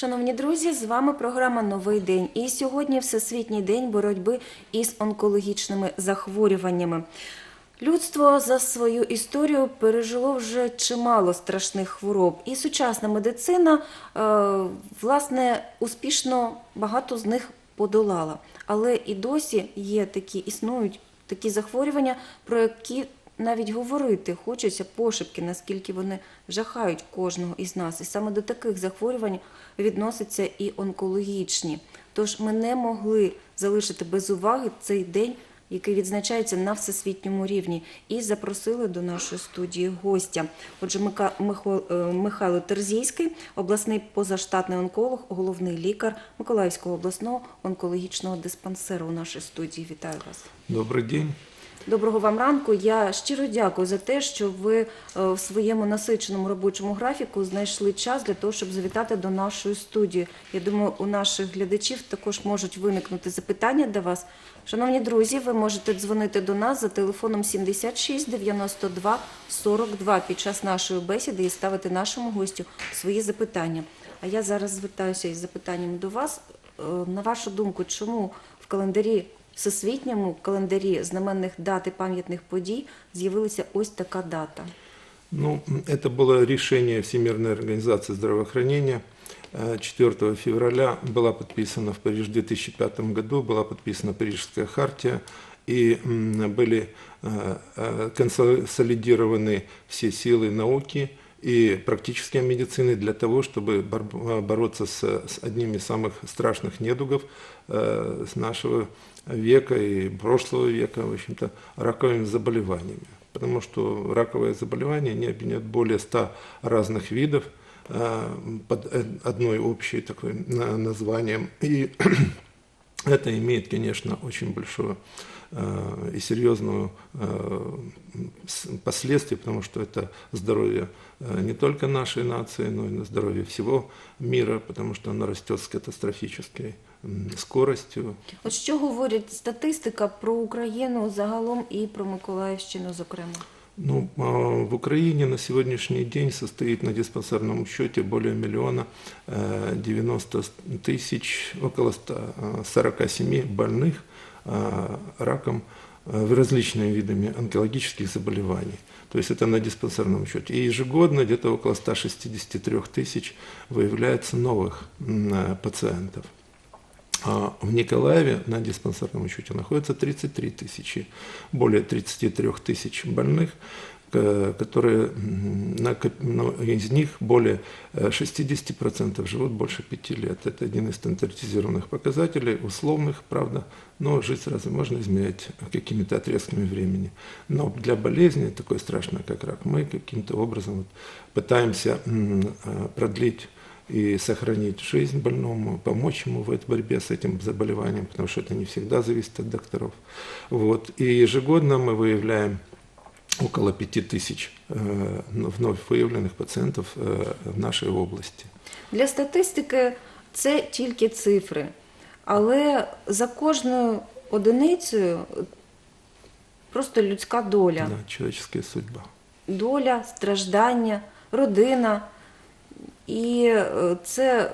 Шановні друзі, з вами програма Новий день. І сьогодні Всесвітній день боротьби із онкологічними захворюваннями. Людство за свою історію пережило вже чимало страшних хвороб, і сучасна медицина е, власне успішно багато з них подолала. Але і досі є такі, існують такі захворювання, про які навіть говорити хочеться пошепки, наскільки вони жахають кожного із нас. І саме до таких захворювань відносяться і онкологічні. Тож ми не могли залишити без уваги цей день, який відзначається на всесвітньому рівні, і запросили до нашої студії гостя. Отже, е, Михайло Терзійський, обласний позаштатний онколог, головний лікар Миколаївського обласного онкологічного диспансеру у нашій студії. Вітаю вас. Добрый день. Доброго вам ранку. Я щиро дякую за те, що ви е, в своєму насиченому робочому графіку знайшли час для того, щоб завітати до нашої студії. Я думаю, у наших глядачів також можуть виникнути запитання до вас. Шановні друзі, ви можете дзвонити до нас за телефоном 76 92 42 під час нашої бесіди і ставити нашому гостю свої запитання. А я зараз звертаюся із запитанням до вас. Е, На вашу думку, чому в календарі всесвітньому календарі знаменних дат і пам'ятних подій з'явилася ось така дата? Ну, это было решение Всемирной организации здравоохранения. Э, 4 февраля была подписана в Париже в 2005 году, была подписана Парижская хартия, и м, были э, э, консолидированы все силы науки и практической медицины для того, чтобы бор- бороться с, с одним из самых страшных недугов э, с нашего века и прошлого века, в общем-то, раковыми заболеваниями. Потому что раковые заболевания, они объединяют более 100 разных видов э, под одной общей такой на- названием. И это имеет, конечно, очень большое э, и серьезную э, последствия, потому что это здоровье не только нашей нации, но и здоровье всего мира, потому что оно растет с катастрофической м, скоростью. От що говорить статистика про Україну загалом і про Миколаївщину, зокрема? Ну, а, в Украине на сегодняшний день состоит на диспансерном счете более миллиона э, 90 тысяч, около 147 больных э, раком э, различными видами онкологических заболеваний. То есть это на диспансерном счете. И ежегодно где-то около 163 тысяч выявляется новых м, э, пациентов. А в Николаеве на диспансерном учете находится 33 тысячи, более 33 тысяч больных, которые, ну, из них более э, 60% живут больше 5 лет. Это один из стандартизированных показателей, условных, правда, но жить сразу можно измерять какими-то отрезками времени. Но для болезни, такой страшной, как рак, мы каким-то образом пытаемся э, продлить и сохранить жизнь больному, помочь ему в этой борьбе с этим заболеванием, потому что это не всегда зависит от докторов. Вот. И ежегодно мы выявляем около 5000 э, вновь выявленных пациентов э, в нашей области. Для статистики це тільки цифри, але за кожною одиницею просто людська доля. Да, человеческая судьба. доля, страждання, родина. І е, це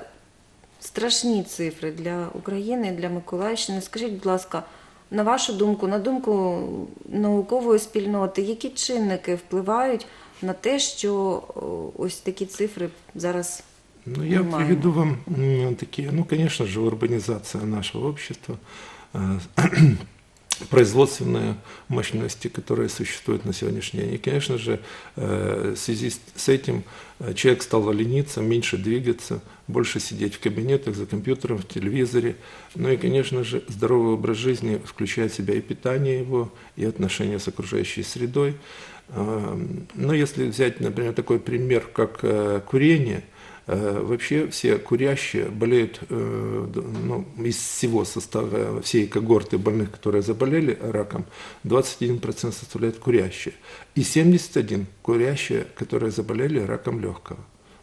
страшні цифри для України, для Миколаївщини. Скажіть, будь ласка, на вашу думку, на думку наукової спільноти, які чинники впливають на те, що ось такі цифри зараз Ну, я приведу вам такие, ну, конечно же, урбанизация нашего общества, э, производственные мощности, которые существуют на сегодняшний день. И, конечно же, э, в связи с этим э, человек стал лениться, меньше двигаться, больше сидеть в кабинетах, за компьютером, в телевизоре. Ну и, конечно же, здоровый образ жизни включает в себя и питание его, и отношения с окружающей средой. Э, Но если взять, например, такой пример, как э, курение – Вообще все курящие болеют э, д- ну, из всего состава, всей когорты больных, которые заболели раком, 21% составляют курящие. И 71% курящие, которые заболели раком легкого.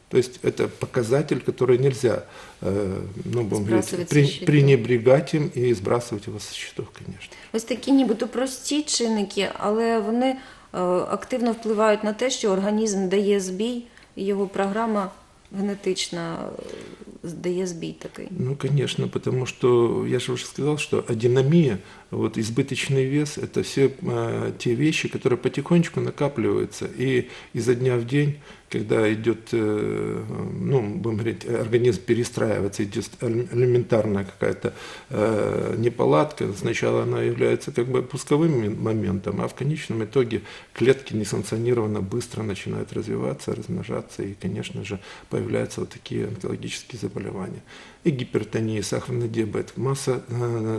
То есть это показатель, который нельзя э, ну, будем говорить, Сбрасывать со при- счетов. пренебрегать им и сбрасывать его со счетов, конечно. ось такі нібито прості чинники, але вони е, активно впливають на те, що організм дає збій, і його програма генетична дає збій такий? Ну, конечно, потому что я же уже сказал, что адинамия, вот избыточный вес, это все э, те вещи, которые потихонечку накапливаются. И изо дня в день, когда идет, э, ну, будем говорить, организм перестраивается, идет элементарная какая-то э, неполадка, сначала она является как бы пусковым моментом, а в конечном итоге клетки несанкционированно быстро начинают развиваться, размножаться, и, конечно же, появляются вот такие онкологические заболевания. И гипертония, и сахарный диабет, масса э,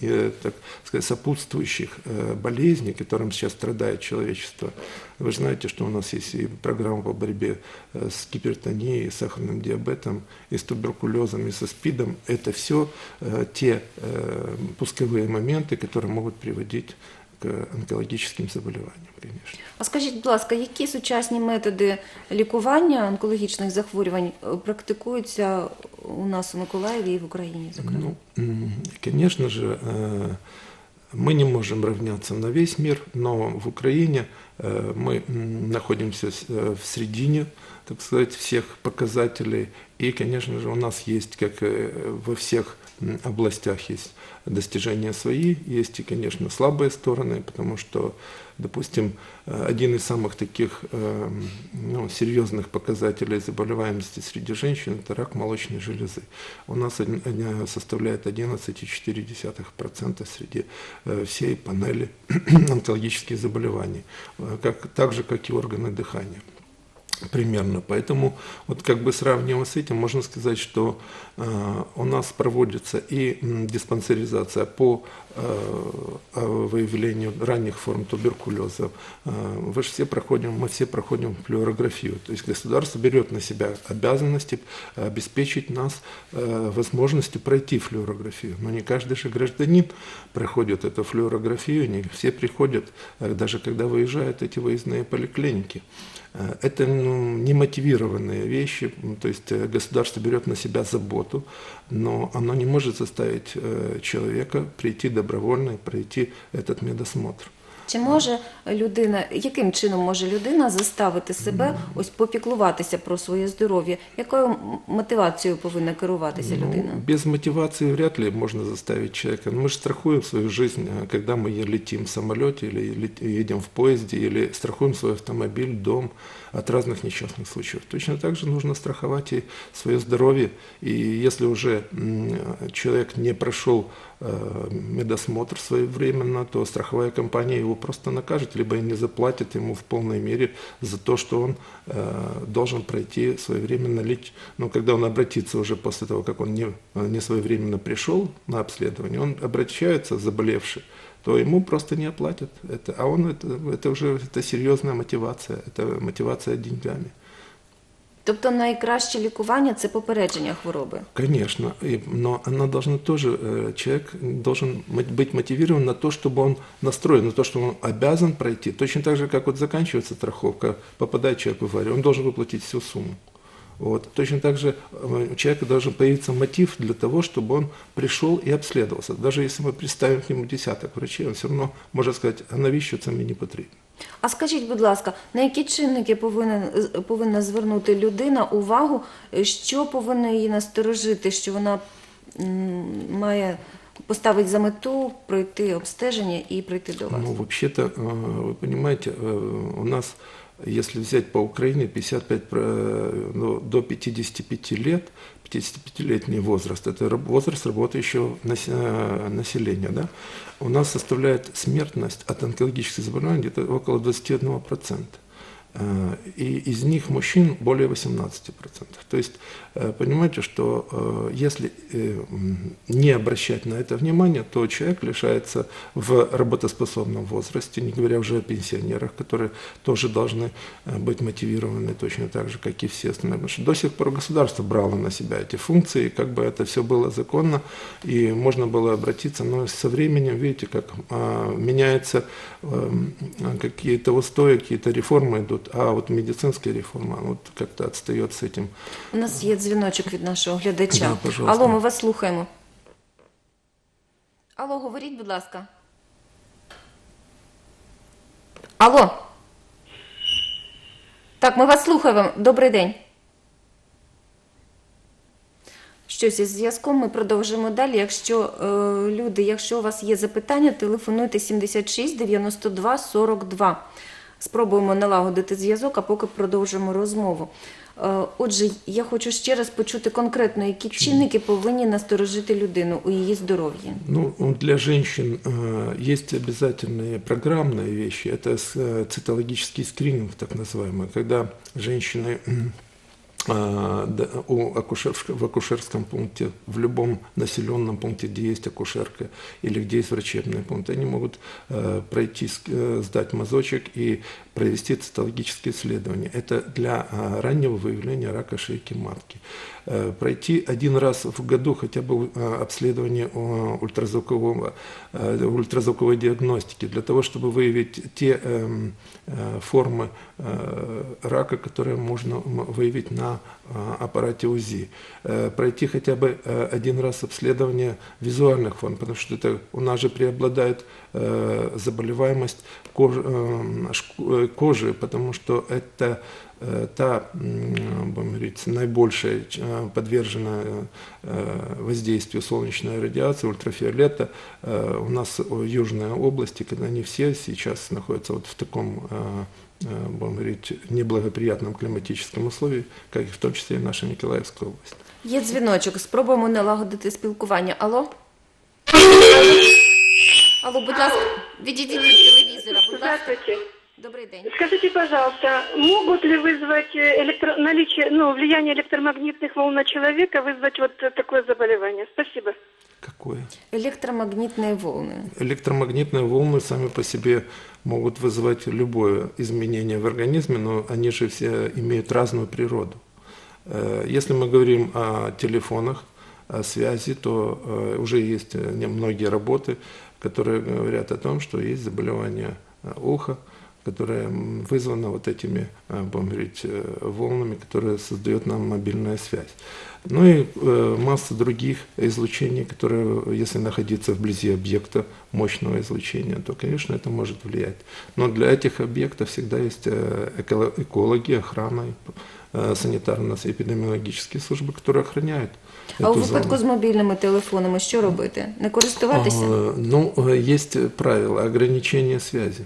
э, так сказать, сопутствующих э, болезней, которым сейчас страдает человечество. Вы знаете, что у нас есть и программа по борьбе с гипертонией, с сахарным диабетом, и с туберкулезом, и со СПИДом. Это все те пусковые моменты, которые могут приводить к онкологическим заболеваниям, конечно. А скажіть, будь ласка, які сучасні методи лікування онкологічних захворювань е, практикуються у нас у Миколаєві і в Україні, зокрема? Ну, м, конечно же, э, мы не можем равняться на весь мир, но в Украине э, мы м, находимся с- э, в середине, так сказать, всех показателей. И, конечно же, у нас есть, как э, во всех м, областях, есть достижения свои, есть и, конечно, слабые стороны, потому что, допустим, э, один из самых таких э, ну, серьезных показателей заболеваемости среди женщин – это рак молочной железы. У нас один составляет 11,4% среди э, всей панели онкологических заболеваний, как, так же, как и органы дыхания примерно. Поэтому вот как бы сравнивая с этим, можно сказать, что э, у нас проводится и диспансеризация по э, э, выявлению ранних форм туберкулеза. Э, вы же все проходим, мы все проходим флюорографию. То есть государство берет на себя обязанности обеспечить нас э, возможностью пройти флюорографию. Но не каждый же гражданин проходит эту флюорографию, не все приходят, э, даже когда выезжают эти выездные поликлиники. Э, Это ну, немотивированные вещи, то есть э, государство берет на себя заботу, но оно не может заставить э, человека прийти добровольно и пройти этот медосмотр. Чи може людина, яким чином може людина заставити себе ось попіклуватися про своє здоров'я? Якою м- мотивацією повинна керуватися Ну, людина? без мотивации вряд ли можно заставить человека. Мы же страхуем свою жизнь, э, когда мы е- летим в самолете или лет- едем в поезде, или страхуем свой автомобиль, дом От разных несчастных случаев. Точно так же нужно страховать и свое здоровье. И если уже человек не прошел э, медосмотр своевременно, то страховая компания его просто накажет, либо и не заплатит ему в полной мере за то, что он э, должен пройти своевременно лечь. Ну, когда он обратится уже после того, как он не, не своевременно пришел на обследование, он обращается заболевший, то ему просто не оплатят это. А он это, это уже это серьезная мотивация, это мотивация деньгами. Тобто найкраще лікування це попередження хвороби. Конечно, и- но она должна тоже, э, человек должен быть мотивирован на то, чтобы он настроен, на то, что он обязан пройти. Точно так же, как вот заканчивается страховка, попадает человек в аварию, он должен выплатить всю сумму. Вот. Точно так же э, у человека должен появиться мотив для того, чтобы он пришел и обследовался. Даже если мы представим к нему десяток врачей, он все равно может сказать, а навіщо це мені потрібно? А скажіть, будь ласка, на які чинники повинен, з- повинна звернути людина увагу, е, що повинно її насторожити, що вона м, має поставити за мету пройти обстеження і прийти до вас? Ну, вообще-то, э, вы понимаете, э, у нас, Если взять по Украине, 55, про- ну, до 55 лет, 55-летний возраст, это возраст работающего э, населения, да, у нас составляет смертность от онкологических заболеваний где-то около 21%. Э, И из них мужчин более 18%. То есть, э, понимаете, что э, если не обращать на это внимание, то человек лишается в работоспособном возрасте, не говоря уже о пенсионерах, которые тоже должны быть мотивированы точно так же, как и все остальные. Потому что до сих пор государство брало на себя эти функции, как бы это все было законно, и можно было обратиться, но со временем, видите, как а, меняются эм, какие-то устои, какие-то реформы идут, а вот медицинская реформа вот как-то отстает с этим. У нас є дзвіночок від нашого глядача. Да, пожалуйста. Алло, ми вас слухаємо. Алло, говоріть, будь ласка. Алло. Так, ми вас слухаємо. Добрий день. щось із зв'язком. Ми продовжимо далі. Якщо е, люди, якщо у вас є запитання, телефонуйте 76 92 42 Спробуємо налагодити зв'язок, а поки продовжимо розмову. Е, Отже, я хочу ще раз почути конкретно, які чинники повинні насторожити людину у її здоров'ї. Ну, для женщин э, есть обязательные программные вещи. Это с- э, цитологический скрининг, так называемый, когда женщины м, а, да, у акушерск- в акушерском пункте, в любом населенном пункте, где есть акушерка или где есть врачебный пункт, они могут э, пройти, э, сдать мазочек и провести цитологические исследования. Это для раннего выявления рака шейки матки. Э, Пройти один раз в году хотя бы э, обследование э, ультразвукового, ультразвуковой диагностики для того, чтобы выявить те эм, формы рака, которые можно выявить на аппарате УЗИ. Пройти хотя бы один раз обследование визуальных форм, потому что это у нас же преобладает заболеваемость кож- эм, кожи, потому что это та, м, будем говорить, наибольшая э, подвержена э, воздействию солнечной радиации, ультрафиолета. Э, У нас э, южные области, когда они все сейчас находятся вот в таком э, э, будем говорить, неблагоприятном климатическом условии, как и в том числе и наша Николаевская область. Є дзвіночок, спробуємо налагодити спілкування. Алло? Алло, будь ласка, відійдіть від телевізора, будь ласка. Добрий день. Скажите, пожалуйста, могут ли вызвать э, электро... наличие, ну, влияние электромагнитных волн на человека вызвать вот такое заболевание? Спасибо. Какое? Електромагнітні волни. Электромагнитные волны сами по себе могут вызывать любое изменение в организме, но они же все имеют разную природу. Э, Если мы говорим о телефонах, о связи, то э, уже есть не- многие работы, которые говорят о том, что есть заболевание уха, которое м, вызвано вот этими, э, будем говорить, э, волнами, которые создает нам мобильная связь. Ну и э, масса других излучений, которые, если находиться вблизи объекта мощного излучения, то, конечно, это может влиять. Но для этих объектов всегда есть эколо- экологи, охрана, санитарно-эпидемиологические службы, которые охраняют А у випадку з мобільними телефонами що робити? Не користуватися? А, Ну, э, есть правила ограничения связи.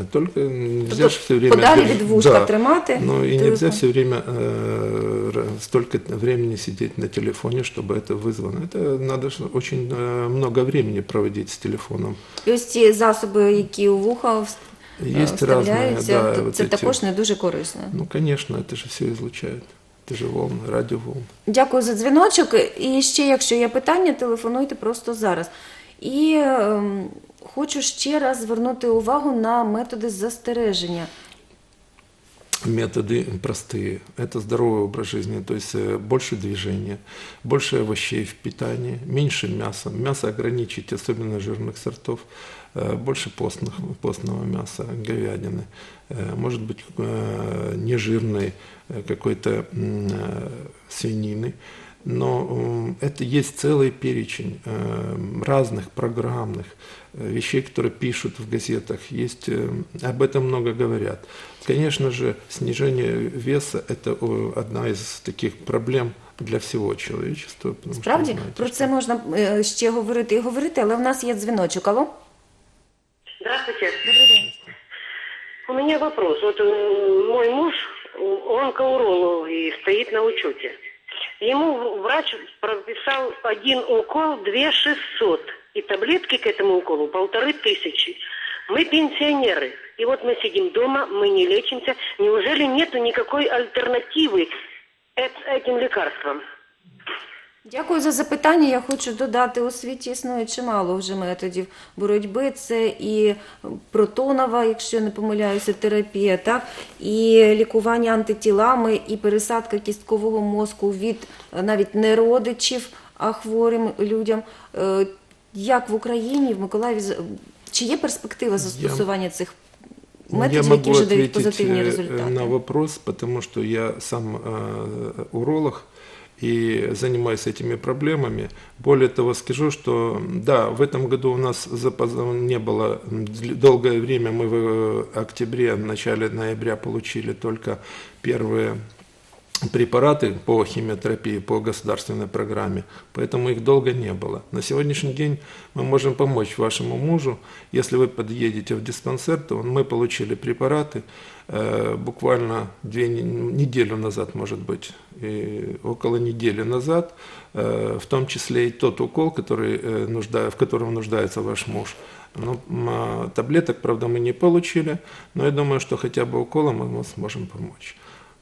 А Только нельзя Тобто же все время... подалі держ- від вушка Да. тримати Ну и телефон. нельзя все время э, р- столько времени сидеть на телефоне, чтобы это вызвано. Это надо ж очень э, много времени проводить с телефоном. І ось ці засоби, які у вуха вс- е, Есть разные, вставляються, да, то вот це эти- також не дуже корисно. Ну, конечно, это же все излучает. Это же волны, радиоволны. Дякую за дзвіночок. І ще, якщо є питання, телефонуйте просто зараз. І ем, хочу ще раз звернути увагу на методи застереження. Методы простые. Это здоровый образ жизни, то есть э, больше движения, больше овощей в питании, меньше мяса. Мясо ограничить, особенно жирных сортов, э, больше постных, постного мяса, говядины. Э, Может быть, нежирной какой-то свинины. Но это есть целый перечень разных программных вещей, которые пишут в газетах. Есть, э, об этом много говорят. Конечно же, снижение веса – это э, одна из таких проблем для всего человечества. потому что Справді вы знаете, про что- це можна е, ще говорити і говорити, але в нас є дзвіночок. Алло? Здравствуйте. Добрий день. У меня вопрос. Вот э, мой муж, он онкоуролог и стоит на учете. Ему врач прописал один укол 2 600 и таблетки к этому уколу полторы тысячи. Мы пенсионеры. И вот мы сидим дома, мы не лечимся. Неужели нету никакой альтернативы эт- этим лекарствам? Дякую за запитання. Я хочу додати, у світі існує чимало вже методів боротьби. Це і протонова, якщо я не помиляюся, терапія, так і лікування антитілами, і пересадка кісткового мозку від е, навіть не родичів, а хворим людям. Е, Як в Україні, в Миколаєві, з- чи є перспектива застосування цих Ну, методів, я могу які вже дають ответить позитивні э, результати? на вопрос, потому что я сам э, уролог и занимаюсь этими проблемами. Более того, скажу, что да, в этом году у нас запоз- не было м, дл- долгое время, мы в э, октябре, в начале ноября получили только первые препараты по химиотерапии по государственной программе, поэтому их долго не было. На сегодняшний день мы можем помочь вашему мужу. Если вы подъедете в диспансер, то мы получили препараты э, буквально две не- неделю назад, может быть, и около недели назад, э, в том числе и тот укол, который, э, нужда- в котором нуждается ваш муж. М, а, таблеток, правда, мы не получили, но я думаю, что хотя бы уколом мы сможем помочь.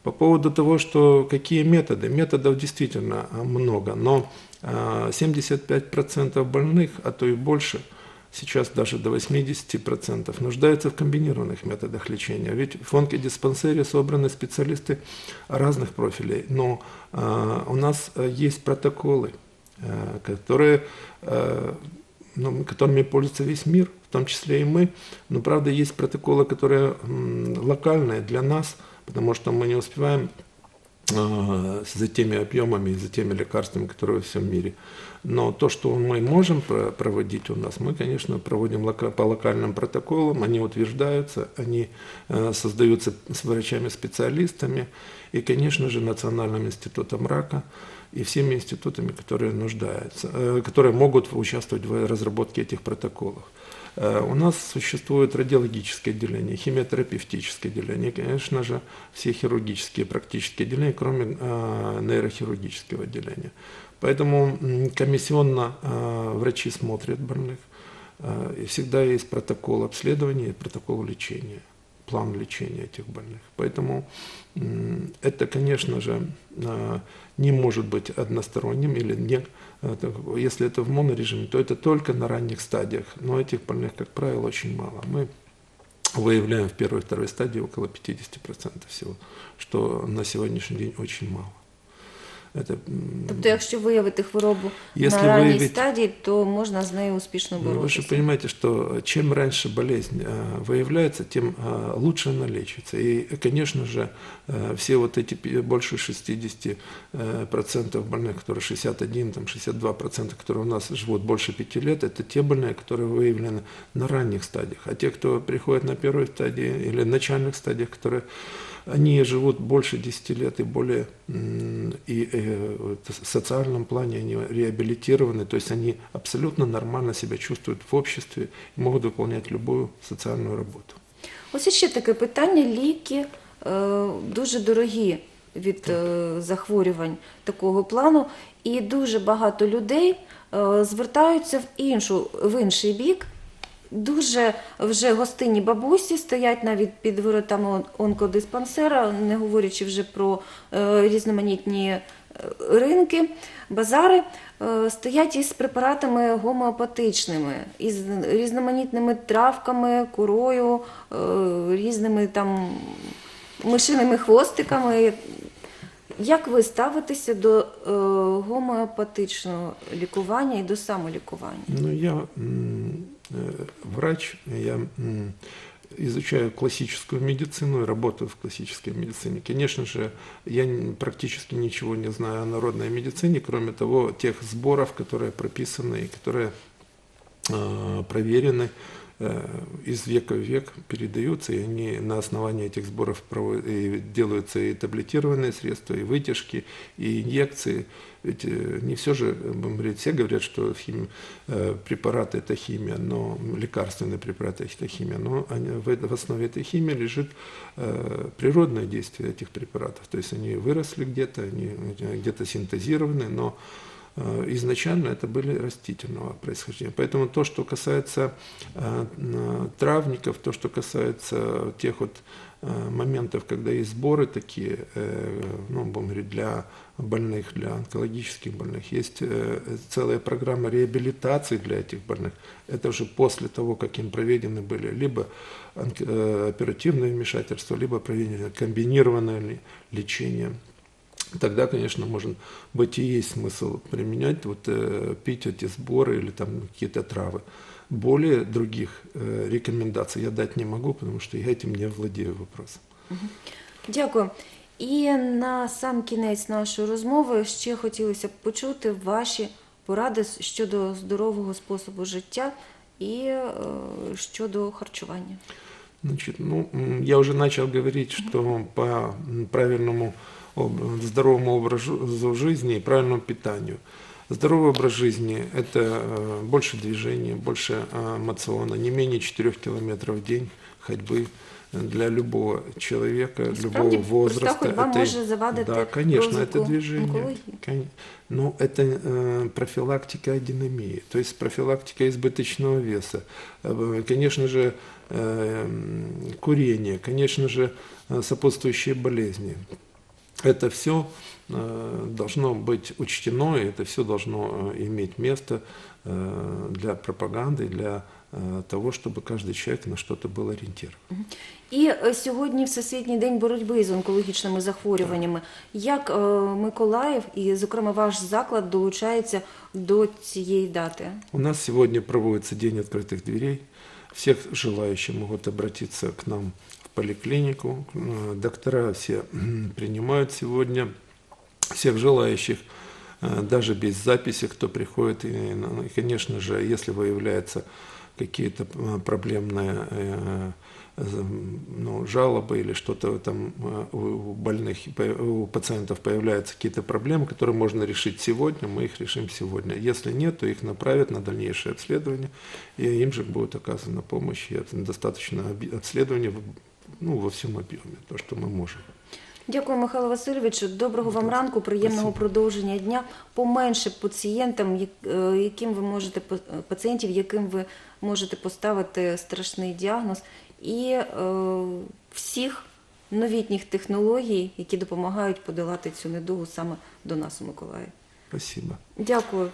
По поводу того, что какие методы, методов действительно а, много, но а, 75% больных, а то и больше, сейчас даже до 80% нуждаются в комбинированных методах лечения. Ведь в онкодиспансере собраны специалисты разных профилей, но а, у нас а, есть протоколы, а, которые, а, ну, которыми пользуется весь мир, в том числе и мы. Но правда есть протоколы, которые локальные для нас, потому что мы не успеваем э, за теми объемами и за теми лекарствами, которые во всем мире. Но то, что мы можем про- проводить у нас, мы, конечно, проводим по локальным протоколам, они утверждаются, они э, создаются с врачами-специалистами и, конечно же, Национальным институтом рака и всеми институтами, которые нуждаются, э, которые могут участвовать в разработке этих протоколов. Э, У нас существует радиологическое отделение, химиотерапевтическое отделение, конечно же, все хирургические практические отделения, кроме э, нейрохирургического отделения. Поэтому комиссионно э, врачи смотрят больных, и всегда есть протокол обследования и протокол лечения, план лечения этих больных. Поэтому это, конечно же, э, не может быть односторонним или не, это, если это в монорежиме, то это только на ранних стадиях, но этих больных, как правило, очень мало. Мы выявляем в первой и второй стадии около 50% всего, что на сегодняшний день очень мало. Это, м, Тобто, якщо виявити хворобу Якщо на ранній виявити- стадії, то можна з нею успішно Ну, Вы боротися. же понимаете, что чем раньше болезнь э, выявляется, тем э, лучше она лечится. И, конечно же, э, все вот эти пи- больше 60% э, процентов больных, которые 61, там, 62 процента, которые у нас живут больше пяти лет, это те больные, которые выявлены на ранних стадиях. А те, кто приходит на первой стадии или начальных стадиях, которые они живут больше 10 лет и более, м, и э, вот в социальном плане они реабилитированы, то есть они абсолютно нормально себя чувствуют в обществе и могут выполнять любую социальную работу. Ось іще таке питання: ліки е, дуже дорогі від е, захворювань такого плану, і дуже багато людей е, звертаються в іншу в інший бік. Дуже вже гостинні бабусі стоять навіть під воротами онкодиспансера, не говорячи вже про е, різноманітні е, ринки, базари, е, стоять із препаратами гомеопатичними, із різноманітними травками, корою, різними там мишиними хвостиками. Як ви ставитеся до гомеопатичного лікування і до самолікування? Ну, я врач, я изучаю классическую медицину и работаю в классической медицине. Конечно же, я практически ничего не знаю о народной медицине, кроме того, тех сборов, которые прописаны и которые э, проверены э, из века в век передаются, и они на основании этих сборов делаются и таблетированные средства, и вытяжки, и инъекции. Ведь э, не все же, говорить, все говорят, что хим, э, препараты это химия, но лекарственные препараты это химия, но они- в, основе этой химии лежит э, природное действие этих препаратов. То есть они выросли где-то, они э, где-то синтезированы, но Э, изначально это были растительного происхождения. Поэтому то, что касается э, травников, то, что касается тех вот э, моментов, когда есть сборы такие, э, ну, будем говорить, для больных, для онкологических больных, есть э, целая программа реабилитации для этих больных. Это уже после того, как им проведены были либо э, оперативное вмешательство, либо проведено комбинированное лечение тогда, конечно, может быть и есть смысл применять, вот, э, пить эти сборы или там какие-то травы. Более других э, рекомендаций я дать не могу, потому что я этим не владею вопросом. Дякую. І на сам кінець нашої розмови ще хотілося б почути ваші поради щодо здорового способу життя і е, щодо харчування. Значит, ну, м, я уже начал говорить, что по м, правильному об- здоровому образу жизни и правильному питанию. Здоровый образ жизни – это э, больше движения, больше э, мациона, не менее 4 километров в день ходьбы для любого человека, Насправді, любого возраста. проста ходьба Это- може завадити Да, конечно, розвитку это движение. онкології. Кон- Ну, это э, профилактика адинамии, то есть профилактика избыточного веса. Э, Конечно же, э, м, курение, конечно же, э, сопутствующие болезни. Это все должно быть учтено, и это все должно э, иметь место э, для пропаганды, для э, того, чтобы каждый человек на что-то был ориентирован. І е, сьогодні Всесвітній день боротьби з онкологічними захворюваннями. Як е, Миколаїв і, зокрема, ваш заклад долучається до цієї дати? У нас сегодня проводится День открытых дверей. Всех желающих могут обратиться к нам в поликлинику. Э, Доктора все м, принимают сегодня всех желающих, э, даже без записи, кто приходит. И, ну, конечно же, если выявляются какие-то э, проблемные э, ну, жалобы или что-то там э, у больных, у пациентов появляются какие-то проблемы, которые можно решить сегодня, мы их решим сегодня. Если нет, то их направят на дальнейшее обследование, и им же будет оказана помощь и достаточно обследования ну, во всем объеме, то, что мы можем. Дякую, Михайло Васильовичу. Доброго вам ранку, приємного Спасибо. продовження дня. Поменше пацієнтам, е, яким ви можете пацієнтів, яким ви можете поставити страшний діагноз, і е, всіх новітніх технологій, які допомагають подолати цю недугу саме до нас у Миколаїві. Спасибо. Дякую.